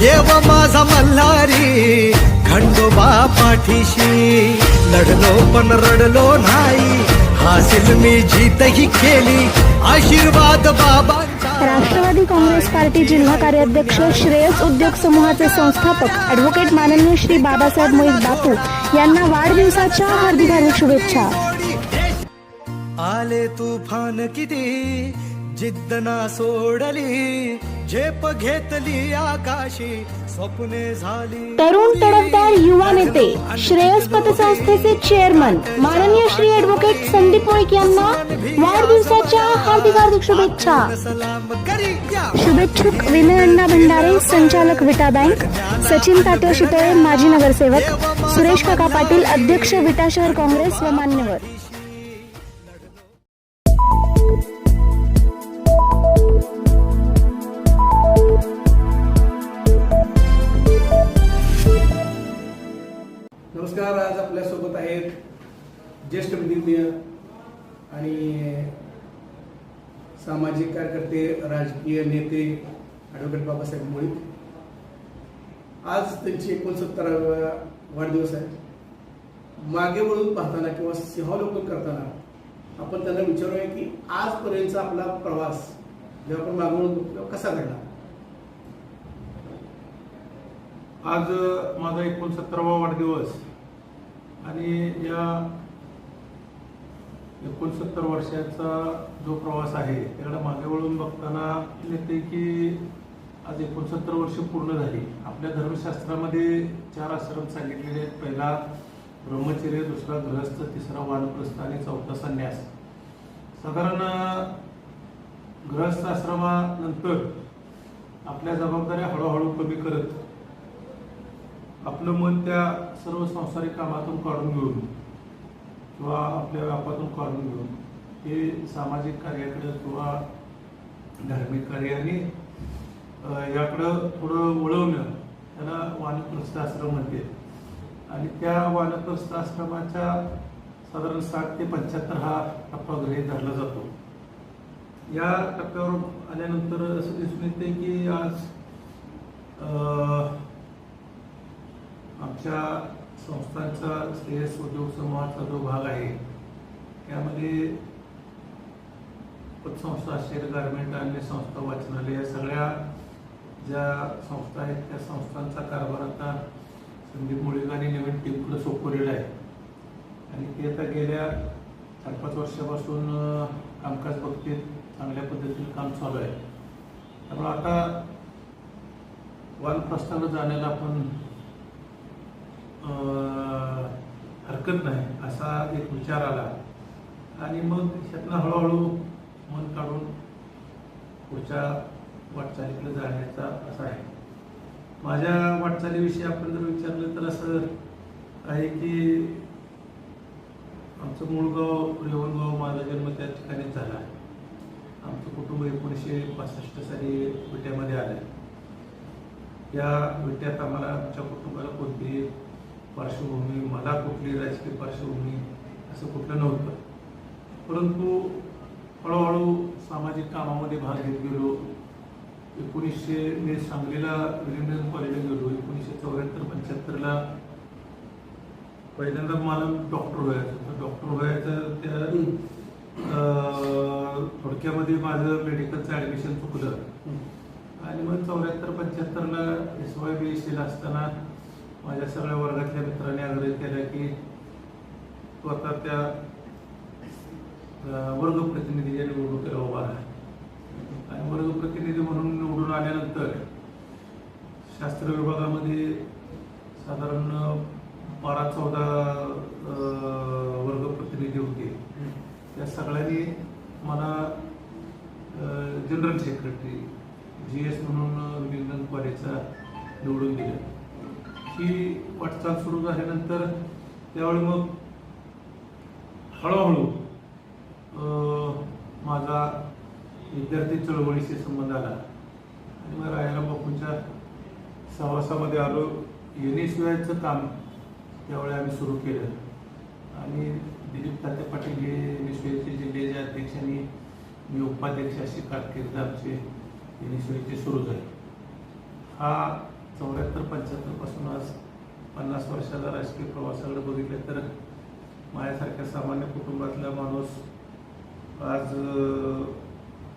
देव माझा मल्हारी खंडोबा पाठीशी लढलो पण रडलो नाही हासिल मी जीतही केली. आशीर्वाद बाबांचा. राष्ट्रवादी काँग्रेस पार्टी जिल्हा कार्याध्यक्ष श्रेयस उद्योग समूहाचे संस्थापक ॲडव्होकेट माननीय श्री बाबासाहेब मोहित बापू यांना वाढदिवसाच्या हार्दिक हार्दिक शुभेच्छा. आले तुफान किती? जिद्द ना सोडली. झेप घेतली आकाशी स्वप्ने झाली तरुण तडफदार युवा नेते श्रेयस पतसंस्थेचे चेअरमन माननीय श्री ॲडव्होकेट संदीप मुळीक यांना वाढदिवसाच्या हार्दिक हार्दिक शुभेच्छा. शुभेच्छुक विनय अण्णा भंडारे संचालक विटा बँक सचिन तात्या शितळे माजी नगरसेवक सुरेश काका पाटील अध्यक्ष विटा शहर काँग्रेस व मान्यवर. आणि सामाजिक कार्यकर्ते राजकीय नेते ॲडव्होकेट बाबासाहेब मोहित आज त्यांची एकोणसत्तराव्या वाढदिवस आहे. मागे वळून पाहताना किंवा सिंहावलोकन करताना आपण त्यांना विचारूया की आजपर्यंतचा आपला प्रवास जेव्हा आपण मागे वळून तेव्हा कसा घडला? आज माझा एकोणसत्तरावा वाढदिवस आणि या एकोणसत्तर वर्षाचा जो प्रवास आहे त्याकडे मागे वळून बघताना येते की आज एकोणसत्तर वर्ष पूर्ण झाली. आपल्या धर्मशास्त्रामध्ये चार आश्रम सांगितलेले आहेत. पहिला ब्रह्मचर्य दुसरा गृहस्थ तिसरा वानप्रस्थ आणि चौथा संन्यास. साधारण गृहस्थ आश्रमानंतर आपल्या जबाबदाऱ्या हळूहळू कमी करत आपलं मन त्या सर्व संसारिक कामातून काढून घेऊन किंवा आपल्या व्यापातून काढून घेऊन हे सामाजिक कार्याकडे किंवा धार्मिक कार्याने याकडं थोडं वळवणं त्याला वानप्रस्थ आश्रम म्हणते आणि त्या वानप्रस्थ आश्रमाच्या साधारण साठ ते पंच्याहत्तर हा टप्पा गृहित धरला जातो. या टप्प्यावर आल्यानंतर असं दिसून येते की आज आमच्या संस्थांचा श्रेयस उद्योग समूहाचा जो भाग आहे त्यामध्ये पतसंस्था शेअर गारमेंट अन्य संस्था वाचनालय या सगळ्या ज्या संस्था आहेत त्या संस्थांचा कारभार आता संदीप मुळीकांनी नवीन टीमकडे सोपवलेला आहे. आणि ते आता गेल्या चार पाच वर्षापासून कामकाज बाबतीत चांगल्या पद्धतीने काम चालू आहे. त्यामुळे आता वानप्रस्थानं जाण्याला आपण हरकत नाही असा एक विचार आला. आणि मग ह्यातनं हळूहळू मन काढून पुढच्या वाटचालीकडे जाण्याचा असा आहे. माझ्या वाटचालीविषयी आपण जर विचारलं तर असं आहे की आमचं मूळ गाव रेवणगाव माझा जन्म त्या ठिकाणी झाला. आहे आमचं कुटुंब एकोणीसशे पासष्ट साली विट्यामध्ये आलं. या विट्यात आम्हाला आमच्या कुटुंबाला कोणतीही पार्श्वभूमी मला कुठली राजकीय पार्श्वभूमी असं कुठलं नव्हतं. परंतु हळूहळू सामाजिक कामामध्ये भाग घेत गेलो. एकोणीसशे मी सांगलीला विलिंग्डन कॉलेजला गेलो. एकोणीसशे चौऱ्याहत्तर पंच्याहत्तरला पहिल्यांदा मला डॉक्टर व्हायचं होतं. डॉक्टर व्हायचं त्या थोडक्यामध्ये माझं मेडिकलचं ॲडमिशन चुकलं. आणि मग चौऱ्याहत्तर पंच्याहत्तरला एस वाय बी एस असताना माझ्या सगळ्या वर्गातल्या मित्रांनी आग्रह केला की स्वतः आता त्या वर्ग प्रतिनिधीच्या निवडणुकीला उभा राहा. आणि वर्ग प्रतिनिधी म्हणून निवडून आल्यानंतर शास्त्र विभागामध्ये साधारण बारा चौदा वर्ग प्रतिनिधी होते. त्या सगळ्यांनी मला जनरल सेक्रेटरी जी एस म्हणून विलिंग्डन कॉलेजचा निवडून दिलं. ही वाटचाल सुरू झाल्यानंतर त्यावेळी मग हळूहळू माझा विद्यार्थी चळवळीशी संबंध आला. आणि मग राहायला बापूंच्या सहवासामध्ये आलो. येणेशिवायचं काम त्यावेळी आम्ही सुरू केलं. आणि दिलीप तात्या पाटील हे येणेश्वरीचे जिल्ह्याचे अध्यक्ष आणि मी उपाध्यक्ष अशी कारकीर्द आमचे येणेश्वरीचे सुरू झाली. हा चौऱ्याहत्तर पंच्याहत्तरपासून आज पन्नास वर्षाचा राजकीय प्रवासाकडे बघितले तर माझ्यासारख्या सामान्य कुटुंबातला माणूस आज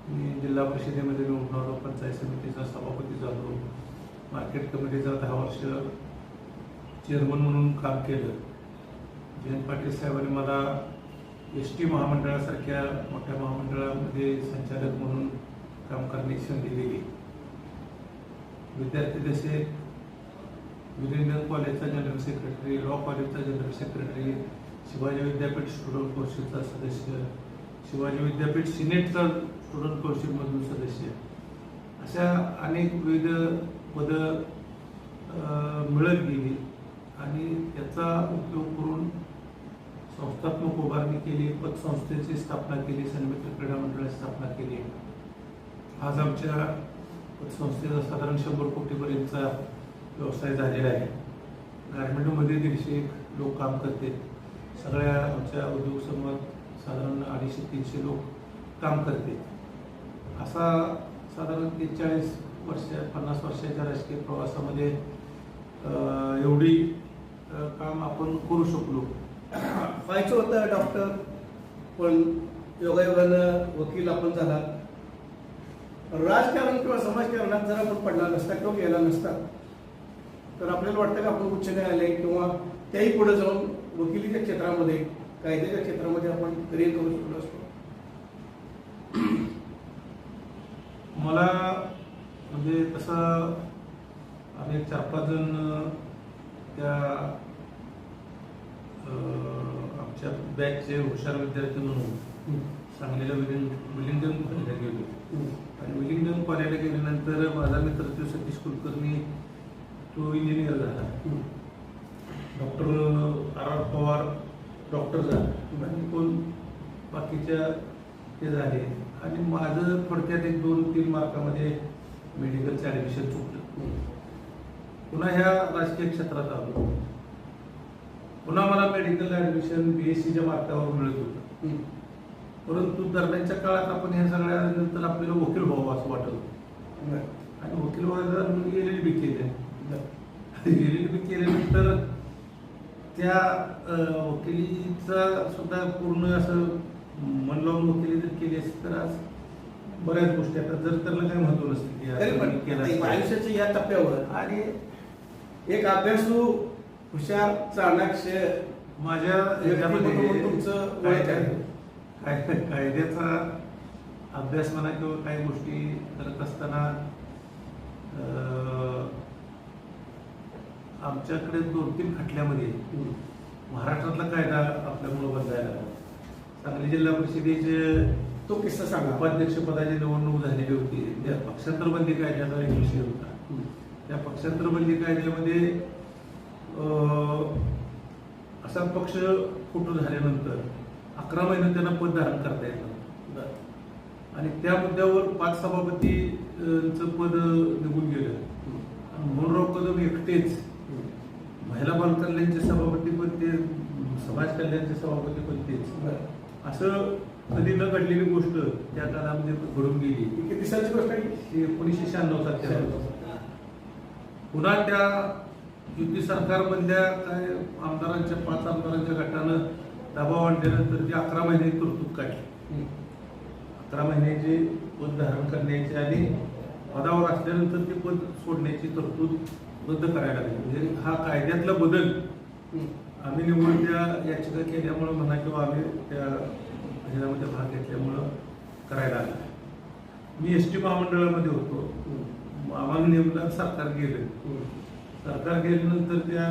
मी जिल्हा परिषदेमध्ये निवडून आलो पंचायत समितीचा सभापती झालो मार्केट कमिटीचा दहा वर्ष चेअरमन म्हणून काम केलं. जयंत पाटील साहेबांनी मला एस टी महामंडळासारख्या मोठ्या महामंडळामध्ये संचालक म्हणून काम करण्याची संधी दिली. विद्यार्थी जसे विलिंगडन कॉलेजचा जनरल सेक्रेटरी लॉ कॉलेजचा जनरल सेक्रेटरी शिवाजी विद्यापीठ स्टुडंट कौन्सिलचा सदस्य शिवाजी विद्यापीठ सिनेटचा स्टुडंट कौन्सिलमधून सदस्य. अशा अनेक विविध पदं मिळत गेली आणि त्याचा उपयोग करून संस्थात्मक उभारणी केली पतसंस्थेची स्थापना केली सन्मित्र क्रीडा मंडळाची स्थापना केली. आज आमच्या संस्थेचा साधारण शंभर कोटीपर्यंतचा व्यवसाय झालेला आहे. गारमेंटमध्ये दीडशे एक लोक काम करते सगळ्या आमच्या उद्योग समूहात साधारण अडीचशे तीनशे लोक काम करते असा साधारण त्रेचाळीस वर्ष पन्नास वर्षाच्या राजकीय प्रवासामध्ये एवढी काम आपण करू शकलो. व्हायचं होतं डॉक्टर पण योगायोगानं वकील आपण झाला राजकारण किंवा समाजकारणात जर आपण पडला नसता किंवा गेला नसता तर आपल्याला वाटतं का आपण उच्च न्यायालय किंवा त्याही पुढे जाऊन वकिलीच्या क्षेत्रामध्ये कायद्याच्या क्षेत्रामध्ये आपण करिअर करू शकलो असतो. मला म्हणजे तसं आम्ही चार पाच जण त्या आमच्या बॅचचे हुशार विद्यार्थी म्हणून सांगलीला विलिंग विलिंगडन गेलो आणि विलिंगडन कॉलेजला गेल्यानंतर माझा मित्र तो सतीश कुलकर्णी तो इंजिनियर झाला. Doctor R R Pawar doctor झाला. आणि कोण बाकीच्या ते झाले. आणि माझं थोडक्यात एक दोन तीन मार्कामध्ये मेडिकलचं ॲडमिशन चुकलं. पुन्हा ह्या राजकीय क्षेत्रात आलो. पुन्हा मला मेडिकल ॲडमिशन बी एस सीच्या मार्कावर मिळत होतं. परंतु दरम्यानच्या काळात आपण ह्या सगळ्या नंतर आपल्याला वकील व्हावं असं वाटत होतं आणि वकील व्हायला मी एल एल बी केले एल एल बी केल्यानंतर त्या वकिलीचा सुद्धा पूर्ण असं मन लावून वकिली जर केली असती तर आज बऱ्याच गोष्टी आता जर त्याला काही महत्त्व नसते. आयुष्याच्या या टप्प्यावर आणि एक अभ्यासू हुशार चाणाक्ष माझ्या तुमचं आहे. काय काय- कायद्याचा अभ्यास म्हणा किंवा काही गोष्टी करत असताना आमच्याकडे दोन तीन खटल्यामध्ये महाराष्ट्रातला कायदा आपल्यामुळं बदलायला. सांगली जिल्हा परिषदेचे तो किस्सा सांगा. उपाध्यक्ष पदाची निवडणूक झालेली होती. त्या पक्षांतर बंदी कायद्याचा एक विषय होता. त्या पक्षांतर बंदी कायद्यामध्ये अं, असा पक्ष फुटून झाल्यानंतर अकरा महिने त्यांना पद धारण करता येत. आणि त्या मुद्द्यावर पाच सभापतींचं पद निघून गेलं. आणि मोहनराव कदम एकटेच. महिला बाल कल्याणचे सभापती पण ते समाज कल्याणचे सभापती पण तेच. असं कधी न घडलेली गोष्ट त्या काळामध्ये घडून गेली. किती सालची गोष्ट आहे? एकोणीसशे शहाण्णव साली पुन्हा त्या युती सरकारमधल्या काय आमदारांच्या पाच आमदारांच्या गटानं दबाव आणल्यानंतर ती अकरा महिने तरतूद काढली. अकरा महिन्याचे पद धारण करण्याची आणि पदावर असल्यानंतर ते पद सोडण्याची तरतूद रद्द करायला लागली. म्हणजे हा कायद्यातला बदल आम्ही निवडून त्या याचिका केल्यामुळं म्हणा किंवा आम्ही त्या ह्याच्यामध्ये भाग घेतल्यामुळं करायला लागला. मी एस टी महामंडळामध्ये होतो. आम्हाला नेमलं सरकार गेलं. सरकार गेल्यानंतर त्या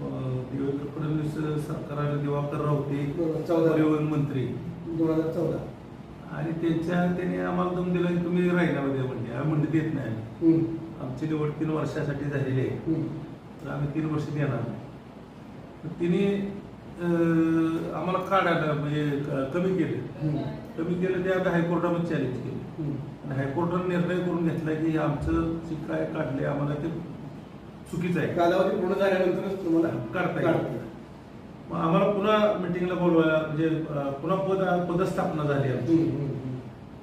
देवेंद्र फडणवीस सरकाराला दिवाकर रावते. परिवहन मंत्री दोन हजार चौदा आणि त्यांच्या त्याने आम्हाला दम दिला की तुम्ही राहिल्यामध्ये म्हणजे आम्ही म्हणजे देत नाही. आमची निवड तीन वर्षासाठी झालेली आहे तर आम्ही तीन वर्ष देणार नाही तर तिने आम्हाला काढायला म्हणजे कमी केले. कमी केलं ते आम्ही हायकोर्टामध्ये चॅलेंज केले. आणि हायकोर्टाने निर्णय करून घेतला की आमचं जे काय काढले आम्हाला ते चुकीचं आहे कालावधी पूर्ण झाल्यानंतरच तुम्हाला करता येईल. काढता येईल. मग आम्हाला पुन्हा मिटिंगला बोलवायला म्हणजे पुन्हा पद पदस्थापना झाली आमची.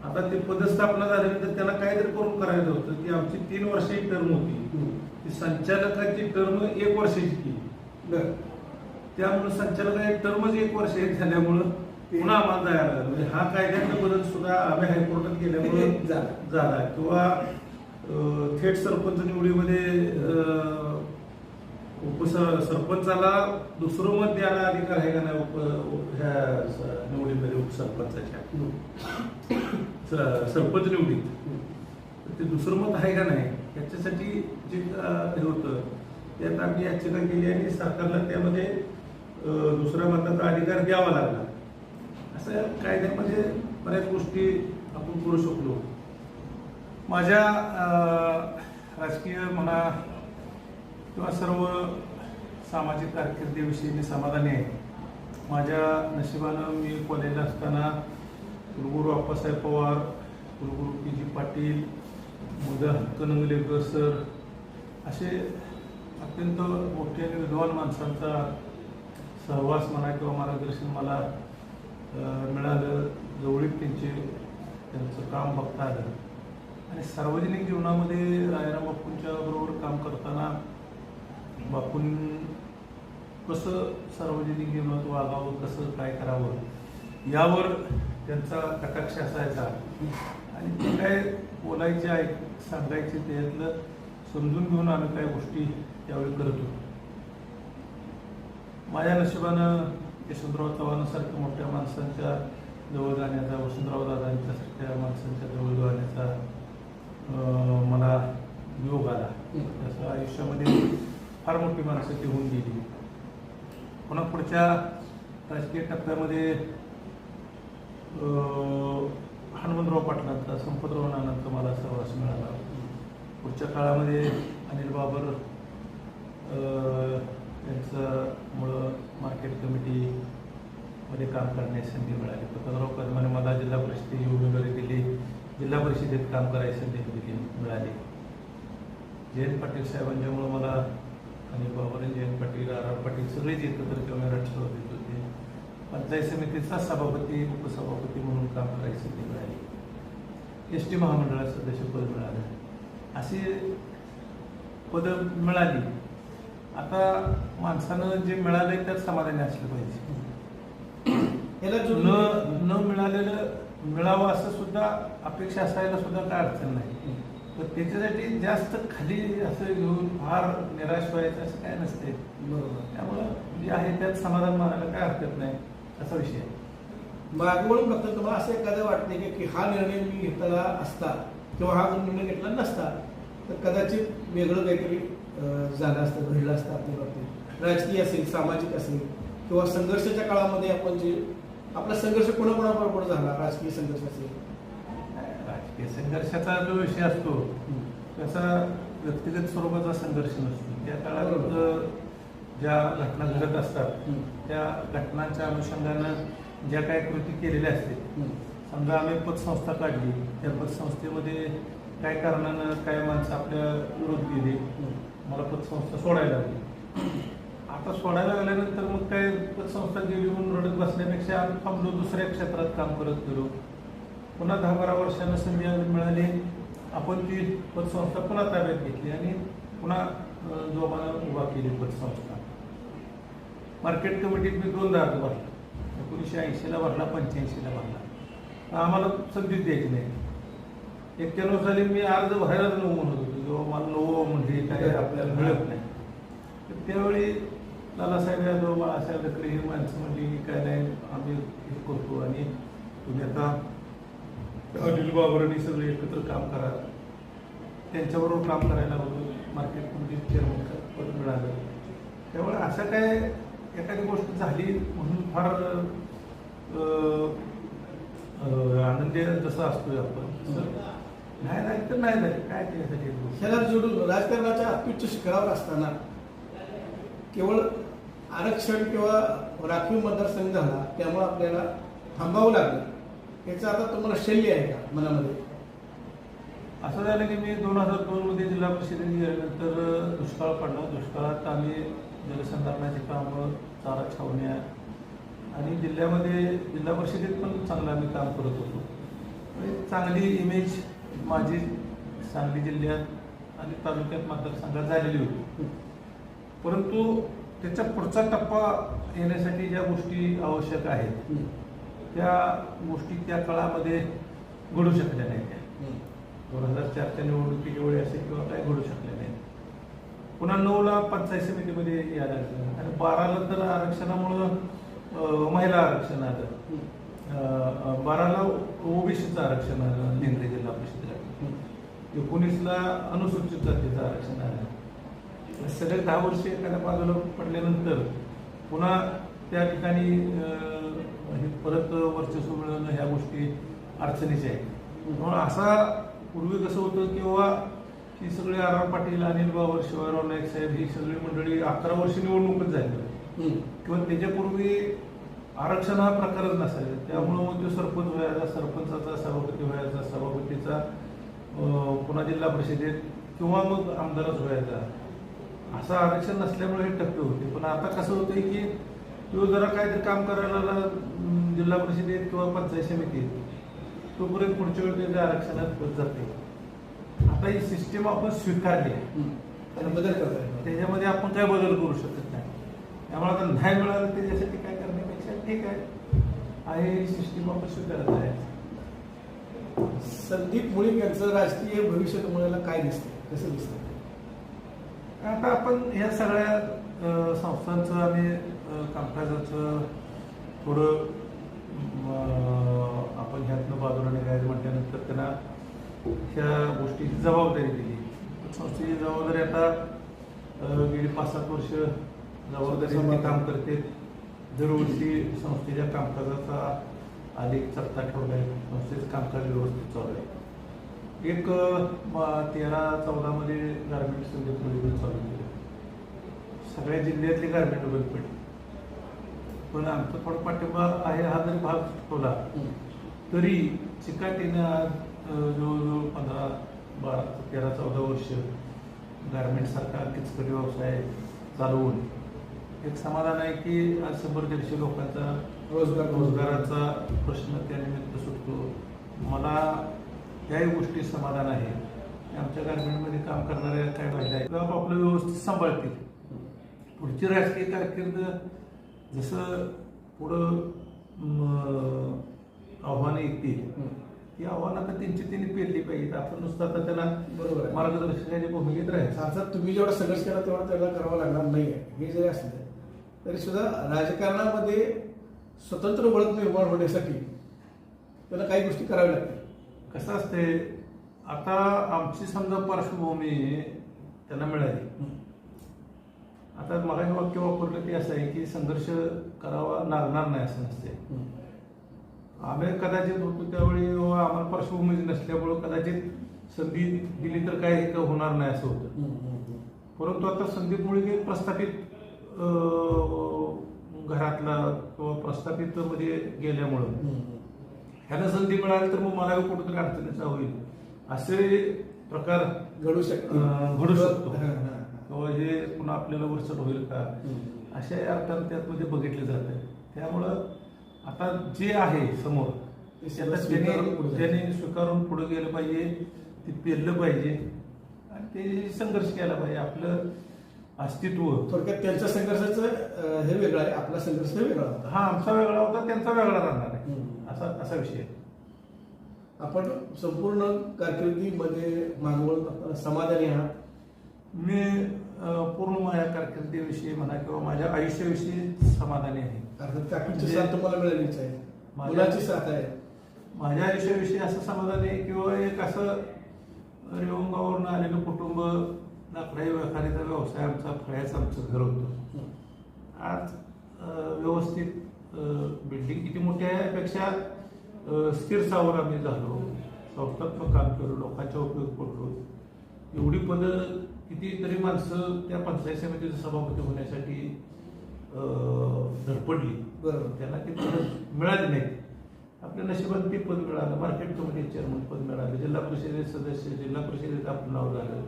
आता ते पदस्थापना झाल्यानंतर त्यांना काहीतरी करून करायचं होतं की आमची तीन वर्षाची टर्म होती. ती संचालकाची टर्म एक वर्षाची केली. त्यामुळे संचालकाची टर्मच एक वर्ष झाल्यामुळं पुन्हा आम्हाला जायला म्हणजे हा कायद्यातला बदल सुद्धा आम्ही हायकोर्टात गेल्यामुळे झाला. किंवा थेट सरपंच निवडीमध्ये अं, सरपंचाला दुसरं मत द्यायला अधिकार आहे का नाही उप ह्या निवडीमध्ये उपसरपंचाच्या? सरपंच निवडीत. ते दुसरं मत आहे का नाही? याच्यासाठी जे हे होतं त्यात आम्ही याचिका केली आणि सरकारला त्यामध्ये दुसऱ्या मताचा अधिकार द्यावा लागला. असं कायद्यामध्ये बऱ्याच गोष्टी आपण करू शकलो. माझ्या राजकीय म्हणा किंवा सर्व सामाजिक कारकिर्दीविषयी मी समाधानी आहे. माझ्या नशिबानं मी कॉलेजला असताना कुलगुरू अप्पासाहेब पवार कुलगुरू पी जी पाटील मुदा हक्कनंगलेकर सर असे अत्यंत मोठे आणि विद्वान माणसांचा सहवास म्हणा किंवा मार्गदर्शन मला मिळालं. जवळीक त्यांचे त्यांचं काम बघता आलं. आणि सार्वजनिक जीवनामध्ये रायराम बापूंच्या बरोबर काम करताना बापूं कसं सार्वजनिक जीवनात वागावं कसं काय करावं यावर त्यांचा कटाक्ष असायचा. आणि ते काय बोलायचे आहे सांगायचे त्यातलं समजून घेऊन आम्ही काही गोष्टी त्यावेळी करत होतो. माझ्या नशिबानं यशवंतराव चव्हाणासारख्या मोठ्या माणसांच्या जवळ जाण्याचा वसंतराव दादांच्या सारख्या माणसांच्या जवळ जाण्याचा मला योग आला. तसं आयुष्यामध्ये फार मोठी माणसं ती होऊन गेली. पुन्हा पुढच्या राजकीय टप्प्यामध्ये हनुमंतराव पाटलांचा संपतराव नानांचा मला सहवास मिळाला. पुढच्या काळामध्ये अनिल बाबर अं, यांच्यामुळं मार्केट कमिटीमध्ये काम करण्याची संधी मिळाली. पतंगराव कदमाने मला जिल्हा परिषदेची उमेदवारी दिली. जिल्हा परिषदेत काम करायची संधी दिली मिळाली. जयंत पाटील साहेबांच्यामुळं मला आणि जयंत पाटील आर आर पाटील सगळेच एकत्र कॅमेरा ठेवत होते पंचायत समितीचा सभापती उपसभापती म्हणून काम करायची संधी मिळाली. एस टी महामंडळात सदस्यपद मिळालं. अशी पदं मिळाली. आता माणसानं जे मिळालंय त्यात समाधानी असलं पाहिजे. याला न न मिळालेलं मिळावं असं सुद्धा अपेक्षा असायला सुद्धा काय अडचण नाही. पण त्याच्यासाठी जास्त खाली असं घेऊन फार निराश व्हायचं असं काय नसते बरोबर. त्यामुळं जे आहे त्यात समाधान मानायला काय हरकत नाही असा विषय मागे बघता तुम्हाला असं एखादं वाटते की की हा निर्णय मी घेतला असता किंवा हा निर्णय घेतला नसता तर कदाचित वेगळं काहीतरी झालं असतं घडलं असतं आपल्या बाबतीत. राजकीय असेल सामाजिक असेल किंवा संघर्षाच्या काळामध्ये आपण जे आपला संघर्ष कोणाकोणाबरोबर झाला राजकीय संघर्ष असेल राजकीय संघर्षाचा जो विषय असतो त्याचा व्यक्तिगत स्वरूपाचा संघर्ष नसतो त्या काळात ज्या घटना घडत असतात. त्या घटनांच्या अनुषंगानं ज्या काही कृती केलेल्या असते हम्म. समजा आम्ही पतसंस्था काढली त्या पतसंस्थेमध्ये काय कारणानं काय माणसं आपल्या विरोध केले. मला पतसंस्था सोडायला लागली आता सोडायला लागल्यानंतर मग काय पतसंस्था गेली म्हणून रडत बसण्यापेक्षा आम्ही थांबलो दुसऱ्या क्षेत्रात काम करत गेलो. पुन्हा दहा बारा वर्षानं संधी मिळाली. आपण ती पतसंस्था पुन्हा ताब्यात घेतली आणि पुन्हा जोमानं उभा केली पतसंस्था. मार्केट कमिटीत मी दोनदा अर्ज भरला. एकोणीसशे ऐंशीला भरला पंच्याऐंशीला भरला. आम्हाला संधीच द्यायची नाही. एक्क्याण्णव साली मी अर्ज भरायलाच नऊ म्हणत होतो. जेव्हा मला नऊ म्हणजे काय आपल्याला मिळत नाही. तर त्यावेळी लालासाहेब यादव बाळासाहेब ढकले ही माणसं म्हणली काय नाही आम्ही हे करतो आणि तुम्ही आता अनिल बाबरांनी सगळे एकत्र काम करा. त्यांच्याबरोबर काम करायला लागलो. मार्केट चेअरमन पद मिळालं. त्यामुळे असं काय एखादी गोष्ट झाली म्हणून फार आनंदी जसं असतोय आपण नाही नाही तर नाही नाही. काय त्यासाठी शहरात जोडून राजकारणाच्या अत्युच्च शिखरावर असताना केवळ आरक्षण किंवा राखीव मतदारसंघ झाला त्यामुळे आपल्याला थांबावं लागलं. याचं आता तुम्हाला शैली आहे का मनामध्ये? असं झालं की मी दोन हजार दोनमध्ये जिल्हा परिषदेत गेल्यानंतर दुष्काळ पडला. दुष्काळात आम्ही जलसंधारणाची कामं चारा छावण्या आणि जिल्ह्यामध्ये जिल्हा परिषदेत पण चांगलं आम्ही काम करत होतो. म्हणजे चांगली इमेज माझी सांगली जिल्ह्यात आणि तालुक्यात मतदारसंघात झालेली होती. परंतु त्याचा पुढचा टप्पा येण्यासाठी ज्या गोष्टी आवश्यक आहेत त्या गोष्टी त्या काळामध्ये घडू शकल्या नाही त्या दोन हजार चारच्या निवडणुकीच्या वेळी असेल किंवा काय घडू शकले नाही पुन्हा नऊला पंचायत समितीमध्ये यायला लागलं आणि बाराला तर आरक्षणामुळं महिला आरक्षण आलं. बाराला ओबीसीचं आरक्षण आलं लिंगरे जिल्हा परिषदेला. एकोणीसला अनुसूचित जातीचं आरक्षण आलं. सलग दहा वर्ष एखाद्या बाजूला पडल्यानंतर पुन्हा त्या ठिकाणी हे परत वर्चस्व मिळवणं ह्या गोष्टी अडचणीच्या आहेत. म्हणून असा पूर्वी कसं होतं किंवा की सगळे आर आर पाटील अनिल बाबर शिवाराव नाईक साहेब ही सगळी मंडळी अकरा वर्ष निवडणूकच झाली किंवा त्याच्यापूर्वी आरक्षण हा प्रकारच नसायचा. त्यामुळं मग तो सरपंच व्हायचा सरपंचाचा सभापती व्हायचा सभापतीचा पुन्हा जिल्हा परिषदेत किंवा मग आमदारच व्हायचा. असं आरक्षण नसल्यामुळे हे टप्पे होते. पण आता कसं होतंय की तो जरा काहीतरी काम करायला जिल्हा परिषदेत किंवा पंचायत समितीत तोपर्यंत पुढच्या वेळी त्याच्या आरक्षणात होत जाते. आता ही सिस्टीम आपण स्वीकारली आहे. त्याला बदल करता येईल. त्याच्यामध्ये आपण काय बदल करू शकत नाही. त्यामुळे आता नाही मिळालं त्याच्यासाठी काय करण्यापेक्षा ठीक आहे. आहे ही सिस्टीम आपण स्वीकारत आहे. संदीप मुळीक यांचं राजकीय भविष्य तुम्हाला काय दिसतं कसं दिसतं आता आपण ह्या सगळ्या संस्थांचं आणि कामकाजाचं थोडं आपण ह्यातनं बाजूला निघायचं म्हटल्यानंतर त्यांना ह्या गोष्टीची जबाबदारी दिली. संस्थेची जबाबदारी आता गेली पाच सात वर्ष जबाबदारी काम करते. दरवर्षी संस्थेच्या कामकाजाचा अधिक चर्चा ठेवला आहे संस्थेचं कामकाज व्यवस्थित चालू आहे. एक तेरा चौदा मध्ये गारमेंट संदीप मुलीने चालू केलं. सगळ्या जिल्ह्यातली गारमेंट बंद पडली. पण आमचा थोडा पाठिंबा आहे हा जरी भाग ठेवला तरी चिकाटीनं आज जवळजवळ पंधरा बारा तेरा चौदा वर्ष गारमेंट सारखा किचकटी व्यवसाय चालवून एक समाधान आहे की आज शंभर दीडशे लोकांचा रोजगार. रोजगाराचा प्रश्न त्यानिमित्त सुटतो. मला त्याही गोष्टी समाधान आहे. आमच्या गारमेंटमध्ये काम करणाऱ्या काय महिला आहेत. त्या आपलं व्यवस्थित सांभाळतील. पुढची राजकीय कारकीर्द जसं पुढं आव्हानं येतील ती आव्हानं आता त्यांची त्यांनी पेरली पाहिजेत. आपण नुसतं आता त्याला बरोबर आहे. मार्गदर्शकाच्या भूमिकेत राहायचं. अर्थात तुम्ही जेवढा संघर्ष केला तेवढा त्याला करावा लागणार नाही आहे. हे जरी असलं तरी सुद्धा राजकारणामध्ये स्वतंत्र ओळख निर्माण होण्यासाठी त्याला काही गोष्टी कराव्या लागतील. कसं असते आता आमची समजा पार्श्वभूमी त्यांना मिळाली. आता मला हे वाक्य वापरलं ते असं आहे की संघर्ष करावा लागणार नाही असं नसते आम्ही कदाचित होतो त्यावेळी आम्हाला पार्श्वभूमी नसल्यामुळं कदाचित संधी दिली तर काय होणार नाही असं होतं. परंतु आता संदीप मुळगे प्रस्थापित घरातला किंवा प्रस्थापित मध्ये गेल्यामुळं ह्याला संधी मिळाली तर मग मला कुठेतरी अडचणीचा होईल असे प्रकार घडू शकते अं, घडू शकतो. हां, हां, हां. किंवा हे पुन्हा आपल्याला वरचढ होईल का? अशा अर्थानं त्यातमध्ये बघितलं जातं त्यामुळं आता जे आहे समोर त्यांनी स्वीकारून पुढे गेलं पाहिजे ते पेरलं पाहिजे आणि ते संघर्ष केला पाहिजे. आपलं अस्तित्व. थोडक्यात त्यांच्या संघर्षाचं हे वेगळं आहे. आपला संघर्ष हे वेगळा होता. हा आमचा वेगळा होता त्यांचा वेगळा राहणार. आहे हम्म. असा असा विषय. आहे. आपण संपूर्ण कारकिर्दीमध्ये असताना समाधानी आहात? मी पूर्ण माझ्या कारकिर्दीविषयी म्हणा किंवा माझ्या आयुष्याविषयी समाधानी आहे. अर्थात काकीची म्हणजे- साथ तुम्हाला मिळालीच आहे माझ्या- मुलाची साथ आहे. माझ्या आयुष्याविषयी असं समाधान आहे किंवा एक असं रेवंगावरून आलेलं कुटुंब लाकडाई व्यापारीचा व्यवसाय आमचा फळ्याचं आमचं घर होतं. आज व्यवस्थित बिल्डिंग किती मोठी आहे यापेक्षा अं, स्थिर सावर आम्ही झालो. संस्थात्मक काम केलो लोकांच्या उपयोग पडलो. एवढी पदं कितीतरी माणसं त्या पंचायत समितीचं सभापती होण्यासाठी धडपडली. बरोबर. त्यांना ती पद मिळाली नाही आपल्या नशिबात ते पद मिळालं मार्केट कमिटी चेअरमन पद मिळालं जिल्हा परिषदेत सदस्य जिल्हा परिषदेत आपलं नाव झालं.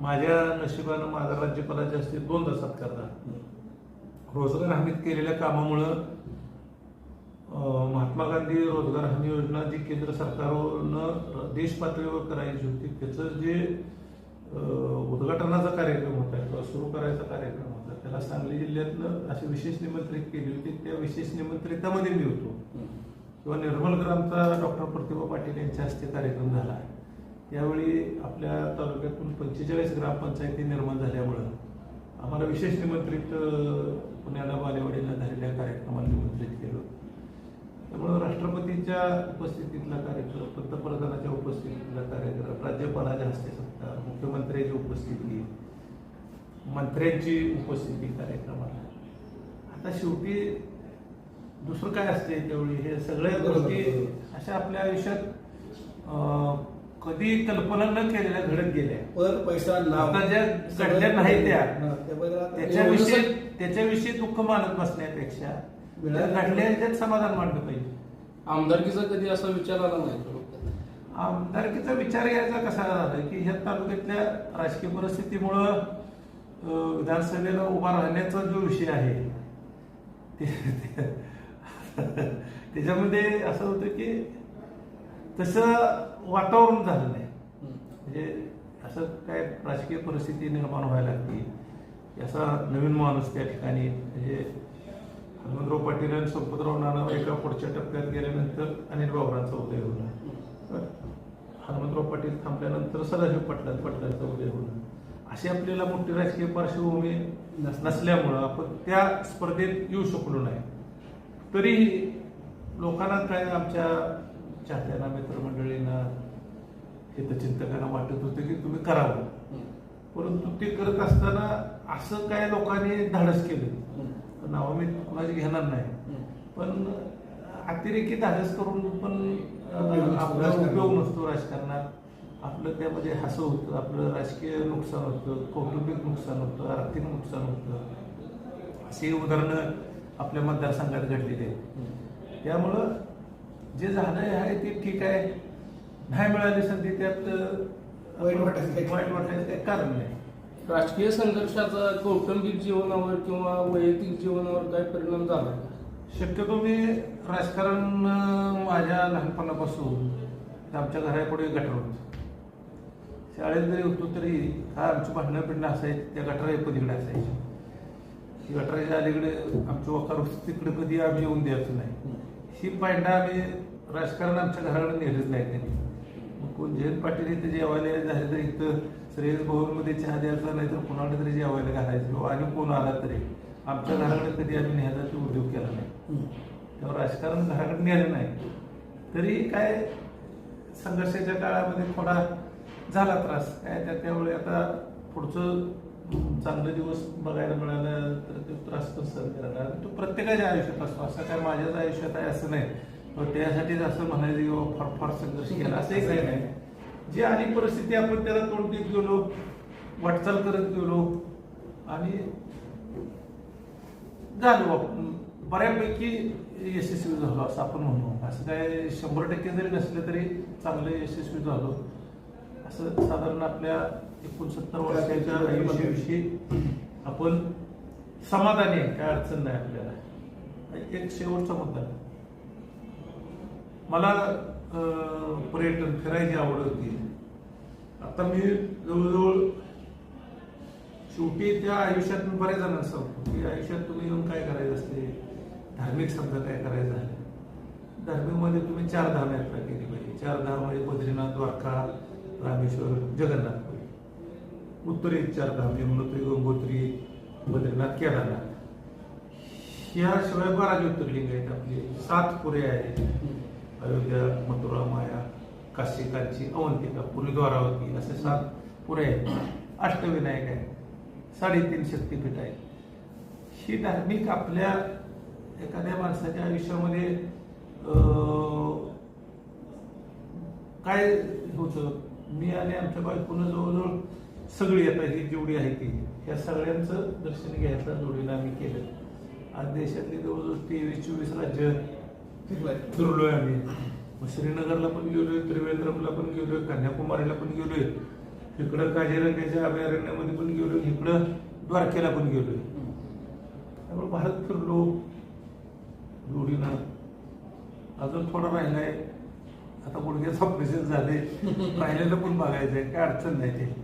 माझ्या नशिबानं माझा राज्यपालाच्या हस्ते दोनदा सत्कार झाला. रोजगार हमीत केलेल्या कामामुळं महात्मा गांधी रोजगार हमी योजना जी केंद्र सरकारनं देश पातळीवर करायची होती त्याचं जे उद्घाटनाचा कार्यक्रम होता किंवा सुरू करायचा कार्यक्रम होता त्याला सांगली जिल्ह्यातनं असे विशेष निमंत्रित केली होती. त्या विशेष निमंत्रितामध्ये मी होतो. किंवा निर्मल ग्रामचा डॉक्टर प्रतिभा पाटील यांच्या हस्ते कार्यक्रम झाला. त्यावेळी आपल्या तालुक्यातून पंचेचाळीस ग्रामपंचायती निर्माण झाल्यामुळं आम्हाला विशेष निमंत्रित पुण्याला बालेवाडीला झालेल्या कार्यक्रमाला निमंत्रित केलं. त्यामुळं राष्ट्रपतींच्या उपस्थितीतला कार्यक्रम पंतप्रधानाच्या उपस्थितीतला कार्यक्रम राज्यपालाच्या हस्ते सत्कार मुख्यमंत्र्यांची उपस्थिती मंत्र्यांची उपस्थिती कार्यक्रमाला आता शेवटी दुसरं काय असते त्यावेळी हे सगळ्या गोष्टी. अशा आपल्या आयुष्यात कधी कल्पना न केलेल्या घडत गेल्या पर पैसा ज्या घडल्या नाही त्या त्याच्याविषयी त्याच्याविषयी दुःख मानत बसण्यापेक्षा त्या मिळालं. घडल्या ह्याच्यात समाधान मांडलं पाहिजे आमदारकीचा कधी असा विचार आला नाही? आमदारकीचा विचार यायचा कसा झाला की ह्या तालुक्यातल्या राजकीय परिस्थितीमुळं विधानसभेला उभा राहण्याचा जो विषय आहे त्याच्यामध्ये असं होतं की तसं वातावरण झालं नाही. म्हणजे असं काय राजकीय परिस्थिती निर्माण व्हायला लागली असा नवीन माणूस त्या ठिकाणी म्हणजे हनुमंतराव पाटील आणि संपतराव नाना एका पुढच्या टप्प्यात गेल्यानंतर अनिल बाबरांचा उदय होणार. हनुमंतराव पाटील थांबल्यानंतर सदाशिव पाटला पाटलांचा उदय होणार. अशी आपल्याला मोठी राजकीय पार्श्वभूमी नस- नसल्यामुळं आपण त्या स्पर्धेत येऊ शकलो नाही. तरी लोकांना काय आमच्या चाहत्यांना मित्रमंडळींना हितचिंतकांना वाटत होतं की तुम्ही करावं. परंतु ते करत असताना असं काय लोकांनी धाडस केलं. नावं मी कुणाची घेणार नाही. पण अतिरेकी धाडस करून पण अं, उपयोग नसतो. आपला राजकारणात. उपयोग नसतो राजकारणात. आपलं त्यामध्ये हसं होतं आपलं राजकीय नुकसान होतं कौटुंबिक नुकसान होतं आर्थिक नुकसान होतं. अशी उदाहरणं आपल्या मतदारसंघात घडलेली आहेत. त्यामुळं जे झालंय आहे ते ठीक आहे. नाही मिळाली संधी त्यात वाईट वाटायचं काही कारण नाही. राजकीय संघर्षाचा कौटुंबिक जीवनावर किंवा वैयक्तिक जीवनावर काय परिणाम झाला शक्यतो मी राजकारण माझ्या लहानपणापासून आमच्या घरापुढे गटर होतो. शाळेत जरी होतो तरी काय आमची भांडणं पिंडणं असायची त्या गटारा पलीकडे असायची. ती गटाराच्या अलीकडे आमची वकार होती तिकडे कधी आम्ही येऊन द्यायचो नाही. ही पांडा आम्ही राजकारण आमच्या घराकडे नेलंच नाही त्यांनी कोण जयंत पाटील इथे जेवायला झाले तर इथं श्रेयस भवनमध्ये चहा द्यायचा नाही तर कोणाकडे तरी जेवायला घालायचं. किंवा आणि कोण आला तरी. आमच्या घराकडे कधी आम्ही न्यायचा तो उद्योग केला नाही. तेव्हा राजकारण घराकडे नेलं नाही. तरी काय संघर्षाच्या काळामध्ये थोडा झाला त्रास. काय त्या त्यावेळी आता पुढचं चांगले दिवस बघायला मिळालं तर तो त्रास पण सहन करायला. तो प्रत्येकाच्या आयुष्यात असतो. असं काय माझ्याच आयुष्यात आहे असं नाही. त्यासाठीच असं म्हणायचं की फार फार संघर्ष केला. असं काही नाही. जी आली परिस्थिती आपण त्याला तोंड देत गेलो वाटचाल करत गेलो आणि झालो. बऱ्यापैकी यशस्वी झालो असं आपण म्हणू. असं काय शंभर टक्के जरी नसलं तरी चांगलं यशस्वी झालो. असं साधारण आपल्या एकोणसत्तर वर्षाच्या आयुष्याविषयी आपण समाधानी आहे. काय अडचण नाही आपल्याला. एक शेवटचा मुद्दा मला पर्यटन फिरायची आवड होती. आता मी जवळजवळ शेवटी त्या आयुष्यात मी बऱ्याच जणांना सांगतो की आयुष्यात तुम्ही येऊन काय करायचं असते? धार्मिक समजा काय करायचं आहे? धार्मिकमध्ये तुम्ही चार धाम यात्रा केली पाहिजे. चार धाम म्हणजे बद्रीनाथ द्वारका रामेश्वर जगन्नाथपुरी उत्तरेत चार धाम यमुनोत्री गंगोत्री बद्रीनाथ केदारनाथ. याशिवाय बारा ज्योतिर्लिंग आहेत आपले. सात पुरे आहेत. अयोध्या मथुरा माया काशिकांची अवंतिका पुरीद्वारावती असे सात पुरे आहेत. अष्टविनायक आहेत साडेतीन शक्तीपीठ आहेत ही धार्मिक आपल्या एखाद्या माणसाच्या आयुष्यामध्ये अं, काय होतं? मी आणि आमच्या बायकोनं जवळजवळ सगळी आता ही जेवढी आहे ती या सगळ्यांचं दर्शन घ्यायचं जोडीनं आम्ही केलं. आज देशातली जवळजवळ तेवीस चोवीस राज्य फिरलोय आम्ही. मग श्रीनगरला पण गेलोय त्रिवेंद्रमला पण गेलोय कन्याकुमारीला पण गेलोय. इकडं काजीरंगाच्या अभयारण्यामध्ये पण गेलोय इकडं द्वारकेला पण गेलोय. त्यामुळे भारत फिरलो. जोडीनं अजून थोडं राहिलाय. आता गुडघ्याचं ऑपरेशन झाले. राहिलेलं पण बघायचंय काय अडचण नाही ते.